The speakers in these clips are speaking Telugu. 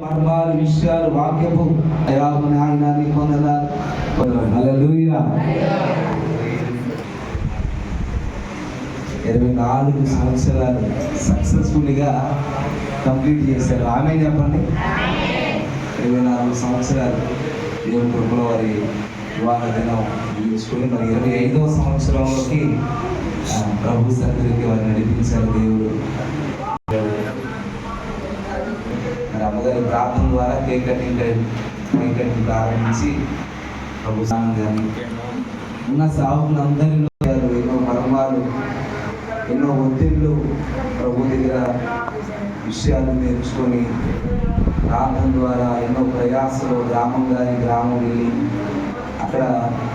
మర్మాలు విషయాలు వాక్యపు దయాకు నాయన నీ పొందనాలు ఇరవై నాలుగు సంవత్సరాలు సక్సెస్ఫుల్గా కంప్లీట్ చేశారు. ఆమె చెప్పండి. ఇరవై నాలుగు సంవత్సరాలు దేవుని కృపలో వారి వివాహ దినం ముగించుకొని మరి ఇరవై ఐదవ సంవత్సరంలోకి ప్రభు సన్నిధికి వారిని నడిపించారు దేవుడు మరి అమ్మగారి ప్రార్థన ద్వారా కేక్ కటింగ్ కేక్ కటింగ్ ప్రారంభించి ప్రభు స్నానం కానీ ఉన్న సాగులు ఎన్నో మర్మాలు ఎన్నో ఒత్తిళ్ళు ప్రభు దగ్గర విషయాలు నేర్చుకొని ప్రార్థన ద్వారా ఎన్నో ప్రయాసలు గ్రామం కానీ గ్రామం వెళ్ళి అక్కడ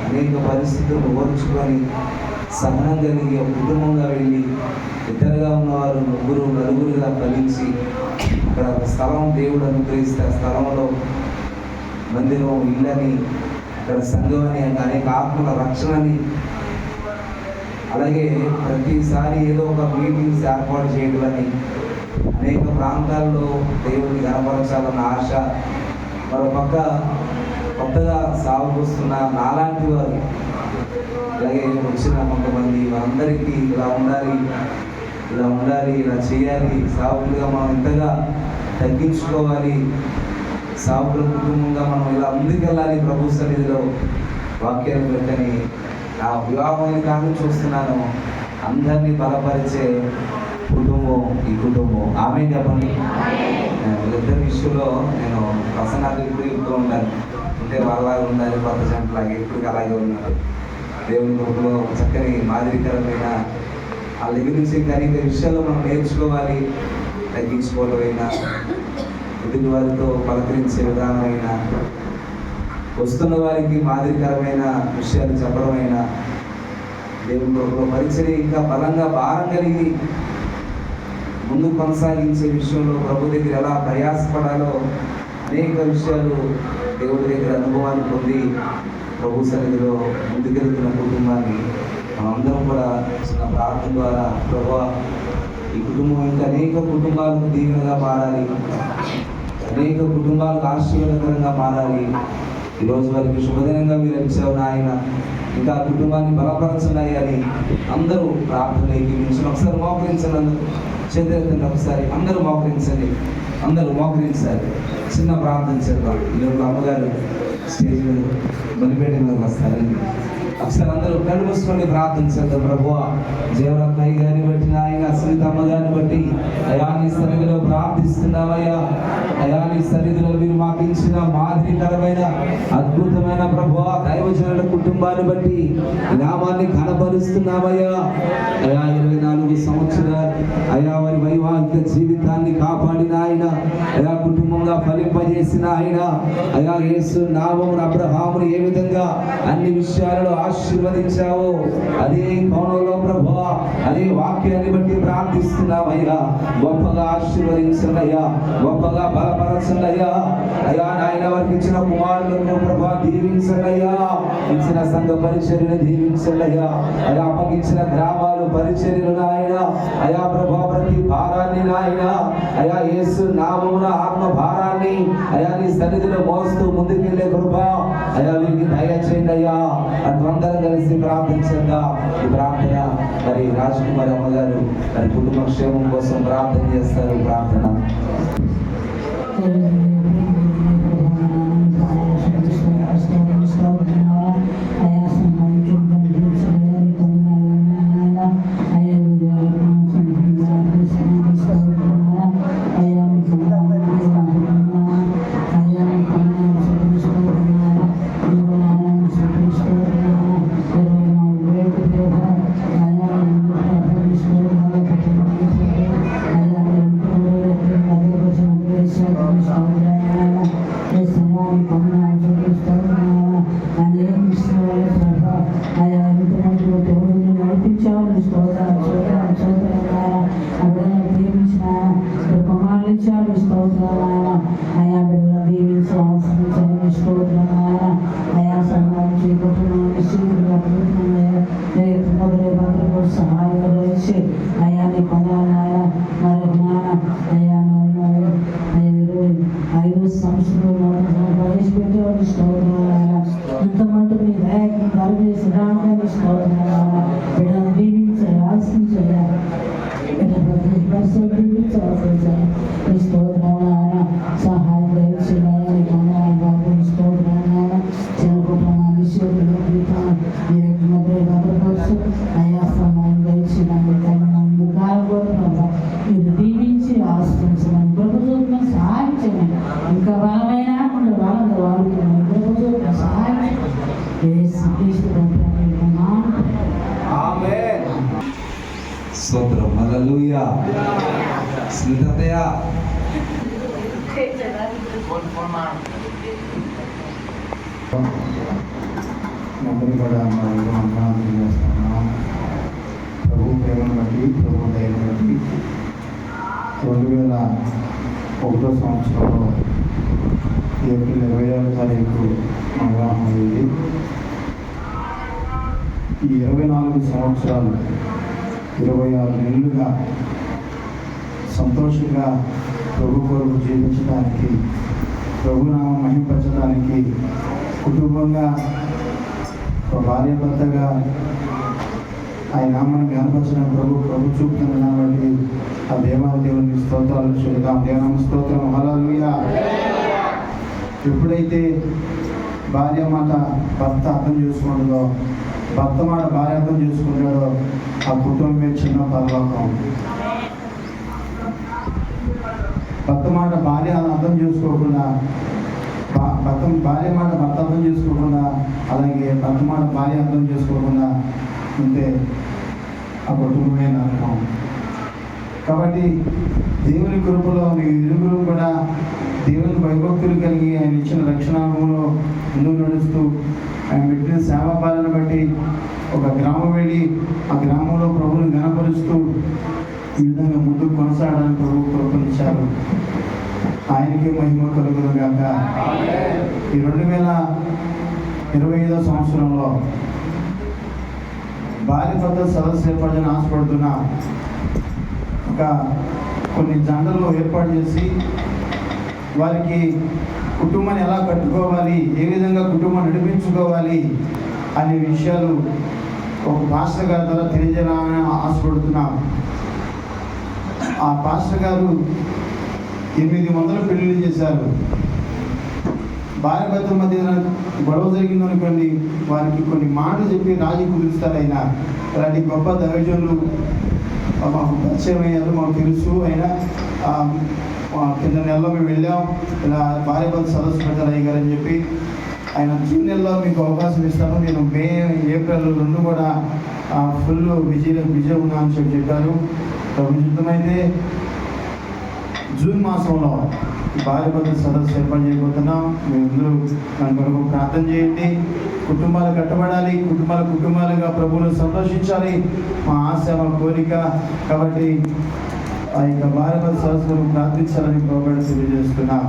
అనేక పరిస్థితులు ఓర్చుకొని సహనం కలిగి కుటుంబంగా వెళ్ళి ఇద్దరుగా ఉన్నవారు ముగ్గురు నలుగురుగా ఫలించి ఇక్కడ ఒక స్థలం దేవుడు అనుగ్రహిస్తే ఆ స్థలంలో మందిరం ఇల్లని అక్కడ సంఘం అని అనేక ఆత్మల రక్షణని. అలాగే ప్రతిసారి ఏదో ఒక మీటింగ్స్ ఏర్పాటు చేయడం అని అనేక ప్రాంతాల్లో దేవుడిని కనపరచాలన్న ఆశ. మరో పక్క కొత్తగా సాగుకొస్తున్న నాలాంటి వారు. అలాగే వచ్చిన కొంతమంది మనందరికీ ఇలా ఉండాలి. ఇలా ఉండాలి ఇలా చేయాలి. సాగులుగా మనం ఎంతగా తగ్గించుకోవాలి సాగుల కుటుంబంగా మనం ఇలా ముందుకెళ్ళాలి ప్రభు సన్నిధిలో వాక్యాలు పెట్టని నా వివాహమైన కాదు చూస్తున్నాను. అందరినీ బలపరిచే కుటుంబం ఈ కుటుంబం. ఆమె చెప్పండి. వీళ్ళిద్దరి విషయంలో నేను ప్రసన్నాలు ఇప్పుడు చెప్తూ ఉంటాను. ఉంటే వాళ్ళలాగా ఉండాలి కొత్త జంటలాగా ఇప్పుడు అలాగే ఉన్నారు దేవుని కృపలో చక్కని మాదిరికరమైన వాళ్ళ దగ్గర నుంచి అనేక విషయాలు మనం నేర్చుకోవాలి. తగ్గించుకోవడమైనా ఎదుటి వారితో పలకరించే విధానమైనా వస్తున్న వారికి మాదిరికరమైన విషయాలు చెప్పడమైనా దేవుని కృపలో పరిచయం ఇంకా బలంగా భారం కలిగి ముందు కొనసాగించే విషయంలో ప్రభు దగ్గర ఎలా ప్రయాసపడాలో అనేక విషయాలు దేవుడి దగ్గర అనుభవాన్ని పొంది ప్రభు సన్నిధిలో ముందుకెళ్తున్న కుటుంబాన్ని మనందరం కూడా చిన్న ప్రార్థన ద్వారా ప్రభా ఈ కుటుంబం ఇంకా అనేక కుటుంబాలకు దీవెనగా మారాలి. అనేక కుటుంబాలకు ఆశీర్వాదకరంగా మారాలి. ఈరోజు వారికి శుభదినంగా మీరు ఇచ్చావు నాయన. ఇంకా కుటుంబాన్ని బలపరచండి అని అందరూ ప్రార్థన ఏకీవించిన ఒకసారి మోకరించండి చేతులెత్తండి ఒకసారి అందరూ మోకరించండి. అందరూ మోకరించాలి. చిన్న ప్రార్థన చేద్దాం. ఈరోజు అమ్మగారు స్టేజ్ మీద బలిపేట మీదకి వస్తారండి ఒకసారి అందరూ కళ్ళు మూసుకొని ప్రార్థన చేద్దాం ప్రభు జీవరత్నయ్య గారిని బట్టి నాయన సీతమ్మ గారిని బట్టి అయా నీ సన్నిధిలో ప్రార్థిస్తున్నామయ్యా. అయా నీ సన్నిధిలో మీరు మాకు ఇచ్చిన మాదిరికరమైన అద్భుతమైన ప్రభు దైవజనుల కుటుంబాన్ని బట్టి నామాన్ని కనపరుస్తున్నామయ్యా అయా ఇరవై నాలుగు సంవత్సరాలు అయా వారి వైవాహిక జీవితాన్ని కాపాడిన ఆయన అయా కుటుంబంగా ఫలింపజేసిన ఆయన. అయా యేసు నామమును అబ్రహాముని ఏ విధంగా అన్ని విషయాలలో ఆశీర్వదించావో అదే కోణంలో ప్రభు అదే వాక్యాన్ని బట్టి ప్రార్థిస్తున్నామయ్యా గొప్పగా ఆశీర్వదించండి గొప్పగా బలపరచండి అయ్యా అయ్యా నాయన వారికి ఇచ్చిన కుమారులను ప్రభా దీవించండి అయ్యా ఇచ్చిన సంఘ పరిచర్యను దీవించండి అయ్యా అయ్యా అప్పగించిన గ్రామాలు పరిచర్యలు నాయన. అయా ప్రభా ప్రతి భారాన్ని నాయన. అయా యేసు నామమున ఆత్మ భారాన్ని అయా నీ సన్నిధిలో మోస్తూ ముందుకెళ్ళే కృప. అయా వీరికి దయచేయండి అయ్యా. అట్లందరం కలిసి ప్రార్థించంగా. ఈ ప్రార్థన మరి రాజకుమారి అమ్మగారు మరి కుటుంబ క్షేమం కోసం ప్రార్థన చేస్తారు. ప్రార్థన. challenge, Lord God, Lord God, Lord God, God. I really have babies now. The commanding challenge, Lord God, Lord I have been a baby, so I'm from the challenge, Lord God, Lord I have some love to go to my machine, Lord God, Lord मेरे मदरे बाबा को सहाय करे से आया ने बना आया मारे बना आया नो नो आया रो आयो समझो ना बारिश बेटे और అందరూ కూడా మనం వందనాలు చేస్తున్నాం ప్రభు ప్రేమను బట్టి ప్రభు దయను బట్టి రెండు వేల ఒకటో సంవత్సరంలో ఏప్రిల్ ఇరవై ఆరో తారీఖు మా వివాహం ఈ ఇరవై నాలుగు సంవత్సరాలు ఇరవై ఆరు నెలలుగా సంతోషంగా ప్రభు కొరకు జీవించడానికి ప్రభునామం మహింపరచడానికి కుటుంబంగా ఒక భార్య భర్తగా ఆయన నామాన్ని కనపరచిన ప్రభు ప్రభు చూపుతున్న కాబట్టి ఆ దేవాల దేవుని స్తోత్రాలు చూద్దాం దేవనామ స్తోత్రం. హల్లెలూయా. ఎప్పుడైతే భార్య మాట భర్త అర్థం చేసుకుంటుందో భర్త మాట భార్య అర్థం చేసుకుంటాడో ఆ కుటుంబమే చిన్న పరలోకం భర్త మాట భార్య అర్థం చేసుకోకుండా భర్త భార్య మాట భర్త అర్థం చేసుకోకుండా అలాగే భర్త మాట భార్య అర్థం చేసుకోకుండా ఉంటే ఆ కుటుంబమే నరకం. కాబట్టి దేవుని కృపలో మీ ఇరుగురు కూడా దేవుని భయభక్తులు కలిగి ఆయన ఇచ్చిన రక్షణలో ముందు నడుస్తూ ఆయన పెట్టిన సేవా పాలన బట్టి ఒక గ్రామం వెళ్ళి ఆ గ్రామంలో ప్రభుని గణపరుస్తూ ఈ విధంగా ముందు కొనసాగడానికి ప్రభు కృపనిచ్చారు ఆయనకే మహిమ కలుగును గాక. ఈ రెండు వేల ఇరవై ఐదో సంవత్సరంలో భారీ భర్త సదస్సు ఏర్పడని ఆశపడుతున్న ఒక కొన్ని జండలు ఏర్పాటు చేసి వారికి కుటుంబాన్ని ఎలా కట్టుకోవాలి ఏ విధంగా కుటుంబం నడిపించుకోవాలి అనే విషయాలు ఒక భాష గారి ద్వారా తెలియజేయాలని ఆశపడుతున్నాం. ఆ పాస్టర్ గారు ఎనిమిది వందల పెళ్ళిళ్ళు చేశారు. భార్య భర్తల మధ్య గొడవ జరిగిందనుకోండి వారికి కొన్ని మాటలు చెప్పి రాజీ కుదురుస్తారు ఆయన అలాంటి గొప్ప దైవజనులు మాకు పరిచయం అయ్యారు మాకు తెలుసు. అయినా కింద నెలలో మేము వెళ్ళాం. ఇలా భార్య భర్త సదస్సు పెట్టారు అయ్య అని చెప్పి ఆయన జూన్ నెలలో మీకు అవకాశం ఇస్తాను. నేను మే ఏప్రిల్ రెండు కూడా ఫుల్ బిజీ బిజీ ఉన్నా అని చెప్పి చెప్పారు. ప్రభుత్వమైతే జూన్ మాసంలో భార్య భర్త సదస్సు ఏర్పాటు చేయబోతున్నాం. మీరందరూ దాని కొరకు ప్రార్థన చేయండి. కుటుంబాలు కట్టబడాలి. కుటుంబాలు కుటుంబాలుగా ప్రభువును సంతోషించాలి. మా ఆశ మా కోరిక కాబట్టి ఆ యొక్క భార్య భర్త సదస్సు కొరకు ప్రార్థించాలని ప్రభుత్వం తెలియజేస్తున్నా.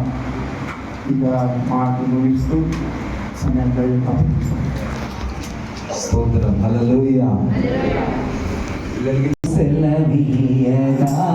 ఇక మాటలు ముగిస్తూ సమయంలో స్తోత్రం. செலவியதா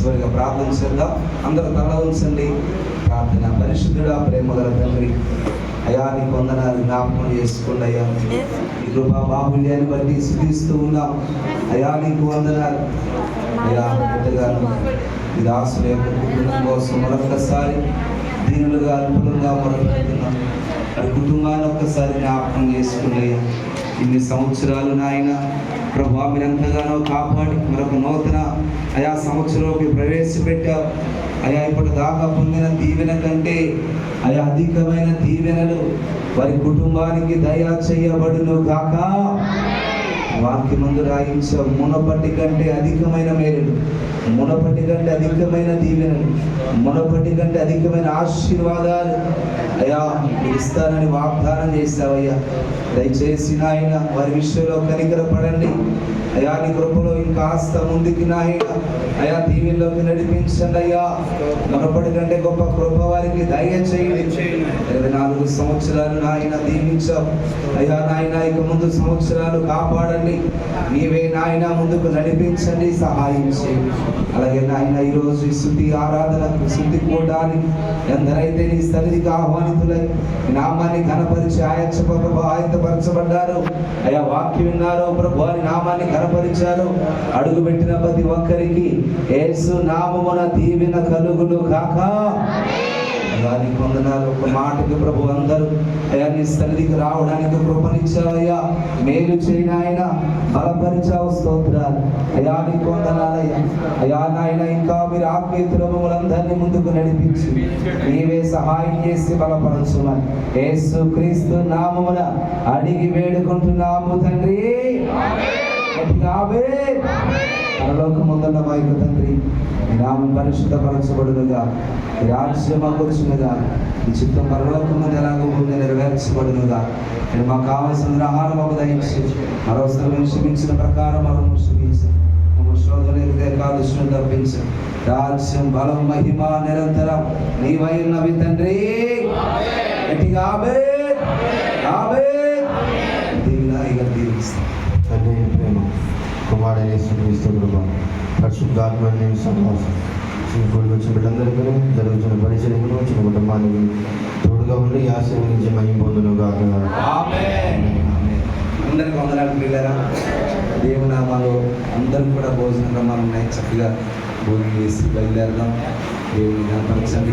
చివరిగా ప్రార్థన చేద్దాం. అందరూ తల ఉంచండి. ప్రార్థన. పరిశుద్ధుడా ప్రేమగల తండ్రి అయా నీ వందనాలు జ్ఞాపకం చేసుకోండి అయ్యా. ఈ కృపా బాహుల్యాన్ని బట్టి శుద్ధిస్తూ ఉన్నాం. అయా నీకు వందనాలు. అయా బిడ్డగాను ఈ దాసుల యొక్క కుటుంబం కోసం మరొకసారి దీనులుగా అల్పులుగా మొరపెడుతున్నాం. కుటుంబాన్ని ఒక్కసారి జ్ఞాపకం చేసుకుని ఇన్ని సంవత్సరాలు నాయన ప్రభా మీరు ఎంతగానో కాపాడి మరొక నూతన ఆయా సంవత్సరంలోకి ప్రవేశపెట్టావు. అయా ఇప్పుడు దాకా పొందిన దీవెన కంటే అయా అధికమైన దీవెనలు వారి కుటుంబానికి దయా చేయబడును కాక వాక్యమందు రాయించ మునపటి కంటే అధికమైన మేలులు మునపటి కంటే అధికమైన దీవెనలు మునపటి కంటే అధికమైన ఆశీర్వాదాలు. అయ్యా ఇస్తానని వాగ్దానం చేశావయ్యా. దయచేసి నాయన వారి విషయంలో కనికరపడండి. అయా నీ కృపలో ఇంకాస్త ముందుకి నాయన. అయా దీవెనలోకి నడిపించండి అయ్యా. మునపటి కంటే గొప్ప కృప వారికి దయ చేయండి ఇరవై నాలుగు సంవత్సరాలు నాయన దీవించావు అయ్యా నాయన ఇక ముందు సంవత్సరాలు కాపాడండి. నీవే నాయన ముందుకు నడిపించండి సహాయం చేయండి. అలాగే నాయన ఈరోజు ఈ శుద్ధి ఆరాధనకు శుద్ధి కూడడానికి ఎందరైతే నీ సన్నిధికి ఆహ్వానితులై నామాన్ని ఘనపరిచి ఆయచ్చ ప్రభు ఆయత్తపరచబడ్డారు అయా వాక్యం విన్నారు ప్రభు అని నామాన్ని ఘనపరిచారు అడుగు పెట్టిన ప్రతి ఒక్కరికి ఏసు నామమున దీవెన కలుగును కాక నీ వందనాలు. ఒక మాటకి ప్రభు అందరూ అయ్యా నీ సన్నిధికి రావడానికి కృపనిచ్చావయ్యా. మేలు చేయని ఆయన బలపరిచావు స్తోత్రాలు. అయ్యా నీ వందనాలయ్యా. అయ్యా నాయన ఇంకా మీరు ఆత్మీయతలో మమ్మల్ని అందరినీ ముందుకు నడిపించి. నీవే సహాయం చేసి బలపరచుమని. యేసు క్రీస్తు నామమున అడిగి వేడుకుంటున్నాము తండ్రి. ఆమేన్. పరలోకముందున్న మా యొక్క తండ్రి నామం పరిశుద్ధపరచబడునుగా. మీ రాజ్యం ఈ చిత్తం పరలోకముందు ఎలాగో ముందు నెరవేర్చబడునుగా. నేను మాకు కావలసిన ఆహారం మాకు దయించి మరోసారి క్షమించిన ప్రకారం మరో క్షమించు శోధన తప్పించు రాజ్యం బలం మహిమ నిరంతరం నీవై ఉన్నవి తండ్రి. గట్టిగా ఆమేన్. ఆమేన్. దీవినాయిగా దీవిస్తాం తండ్రి ప్రేమ కుమారుడైన యేసుక్రీస్తు పరిశుద్ధాత్మని సహవాసం వచ్చిన బిడ్డందరికీ జరుగుతున్న పరిచర్యను చిన్న కుటుంబానికి తోడుగా ఉండి ఆశీర్వదించి మహిం పొందును గాక. అందరికి వందనాలు పిల్లరా దేవునామాలో అందరూ కూడా భోజన క్రమాలు ఉన్నాయి. చక్కగా భోజనం చేసి బయలుదేరదాం. దేవుని కనపరచండి